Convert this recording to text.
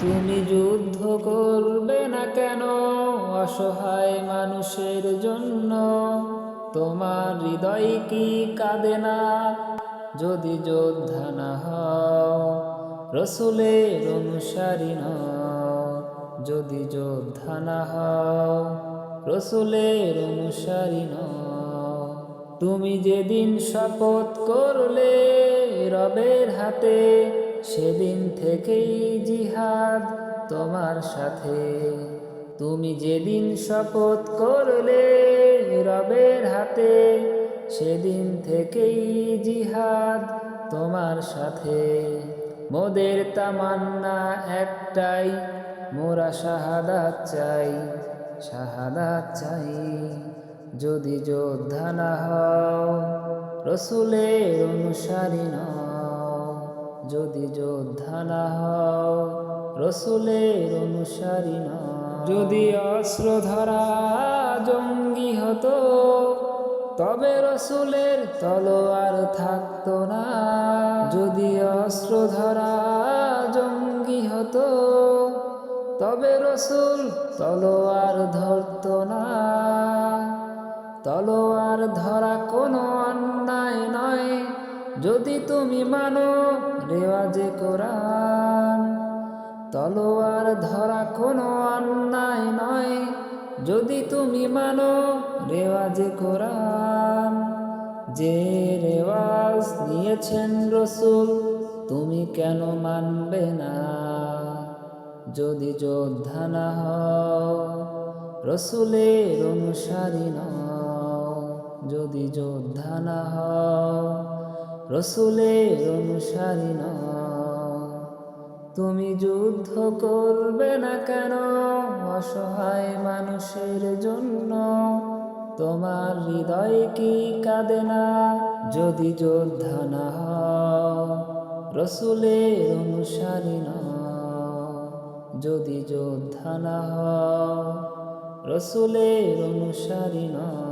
তুমি যুদ্ধ করবে না কেন? অসহায় মানুষের জন্য তোমার হৃদয় কি কাঁদে না? যদি যোদ্ধা না হও, রসুলের অনুসারী যদি যোদ্ধা না হও, রসুলের অনুসারী তুমি যেদিন শপথ করলে রবের হাতে সেদিন থেকেই জিহাদ তোমার সাথে। তুমি যেদিন শপথ করলে রবের হাতে, সেদিন থেকেই জিহাদ তোমার সাথে। মোদের তামান্না একটাই, মোরা শাহাদাত চাই শাহাদাত চাই। যদি যোদ্ধা না হও, রসুলের অনুসারী নও। যদি যোদ্ধা না হও, রসুলের অনুসারী যদি অস্ত্র ধরা জঙ্গি হতো, তবে রসুলের তলোয়ার থাকতো না। যদি অস্ত্র ধরা জঙ্গি হতো, তবে রসুল তলোয়ার ধরতো না। তলোয়ার ধরা কোনো অন্যায় নয় যদি তুমি মানো রেওয়াজে কোরআন, তলোয়ার ধরা কোনো অন্যায় নয়। যদি তুমি মানো রেওয়াজে কোরআন, যে রেওয়াজ নিয়েছেন রসুল, তুমি কেন মানবে না? যদি যোদ্ধা না হও, রসুলের অনুসারী নও। যদি যোদ্ধা না হও রসুলের অনুসারী নও। তুমি যুদ্ধ করবে না কেন? অসহায় মানুষের জন্য। তোমার হৃদয় কি কাঁদে না? যদি যোদ্ধা না রসুলের অনুসারী নও। যদি যোদ্ধা না রসুলের অনুসারী নও।